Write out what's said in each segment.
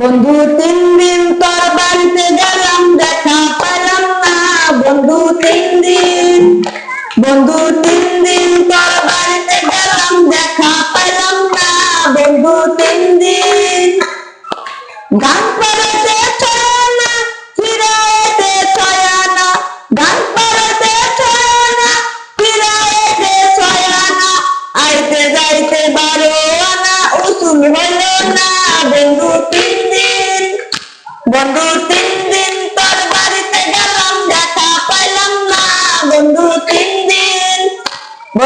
বন্ধু, তিন দিন তোর বাড়িতে গেলাম, দেখা পেলাম না। বন্ধু, তিন দিন, বন্ধু, তিন দিন তোর বাড়িতে গেলাম, দেখা পেলাম না। বন্ধু, তিন দিন, গান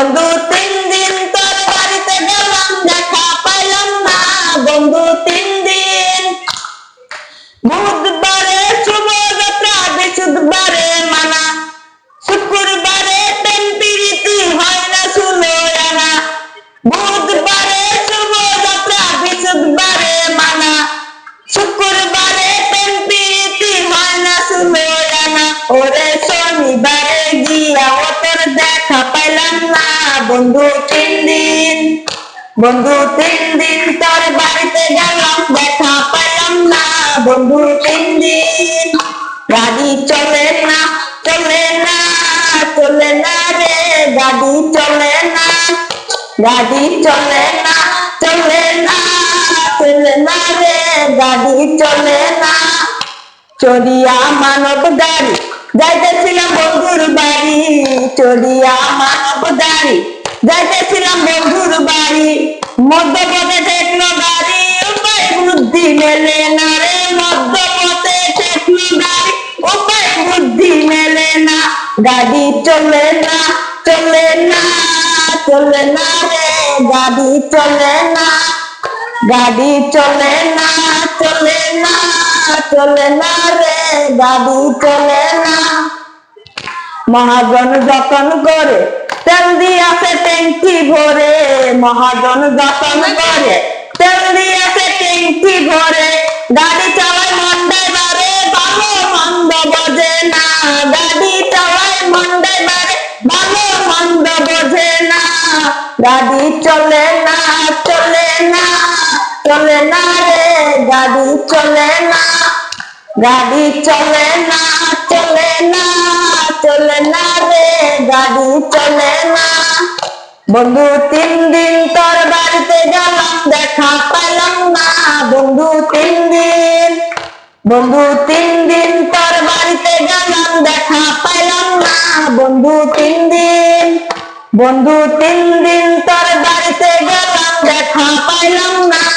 বন্ধু, তিন দিন তোর বাড়িতে গেলাম, দেখা পাইলাম না। বন্ধু, তিন দিন বুধবারে শুভ যাত্রা বৃহস্পতিবারে মানা। শুক্রবারে প্রীতি হয় না, শুনো রানা। বুধবারে শুভ মানা। শুক্রবারে হয় না, শুনো ওরে বন্ধু তিন দিন, বন্ধু তিন দিন তোর বাড়িতে গেলাম, দেখা পেলাম না। বন্ধু তিন দিন, গাড়ি চলে না চলে না চলে না রে। গাড়ি চলে না, গাড়ি চলে না চলে না চলে না রে। গাড়ি চলে না। চড়িয়া মানব গাড়ি, যাইতেছিলাম বন্ধুর বাড়ি। যাইতেছিলাম বন্ধুর বাড়ি, মধ্যপথে ঠেকলো গাড়ি, উপায় বুদ্ধি মেলে না রে, মধ্যপথে ঠেকলো গাড়ি, উপায় বুদ্ধি মেলে না। গাড়ি চলে না চলে না চলে না রে, গাড়ি চলে না। গাড়ি চলে না চলে না চলে না রে, গাড়ি চলে না। মহাজন যতন করে তেল দিয়াছে ট্যাঙ্কি ভরে, মহাজন যতন করে। তেল দিয়াছে ট্যাঙ্কি ভরে, গাড়ি চালায় মন্ডায় বারে, ভালো মন্দ বোঝে না। গাড়ি চালায় মন্ডায় বারে, ভালো মন্দ বোঝে না। গাড়ি চলে না চলে না চলে না রে, গাড়ি চলে না। গাড়ি চলে না চলে না। চলে না। বন্ধু, তিন দিন তোর বাড়িতে গেলাম, দেখা পেলাম না। বন্ধু, তিন দিন। বন্ধু, তিন দিন তোর বাড়িতে গেলাম, দেখা পেলাম না। বন্ধু, তিন দিন। বন্ধু, তিন দিন তোর বাড়িতে গেলাম, দেখা পাইলাম না।